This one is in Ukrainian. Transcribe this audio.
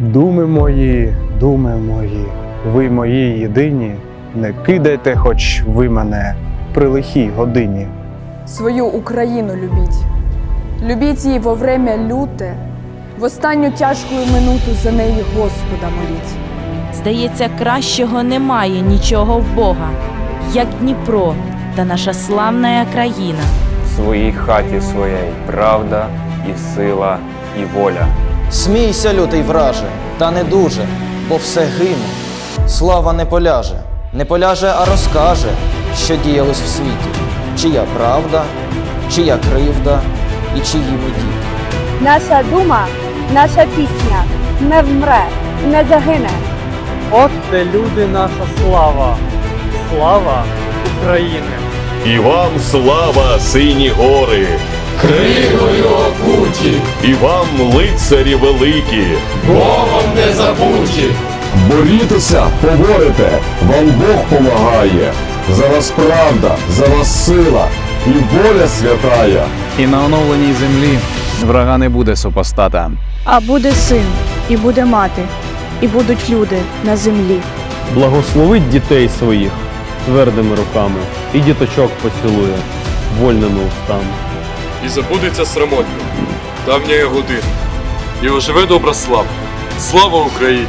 Думи мої, думи мої, ви мої єдині, не кидайте, хоч ви мене при лихій годині. Свою Україну любіть. Любіть її во время люте, в останню тяжку минуту за неї Господа моліть. Здається, кращого немає нічого в Бога, як Дніпро та наша славна країна. В своїй хаті своєї правда і сила, і воля. Смійся, лютий враже, та не дуже, бо все гине. Слава не поляже, не поляже, а розкаже, що діялось в світі, чия правда, чия кривда і чиї ми діти. Наша дума, наша пісня не вмре, не загине. От де люди наша слава, слава України. І вам слава, сині гори! Кригою окуті! І вам, лицарі великі! Богом не забуті! Борітеся, поборете, вам Бог помагає. За вас правда, за вас сила і воля святая. І на оновленій землі врага не буде супостата. А буде син, і буде мати, і будуть люди на землі. Благословить дітей своїх твердими руками, і діточок поцілує вольними устами. І забудеться срамотня, давня година, і оживе добра слава. Слава Україні!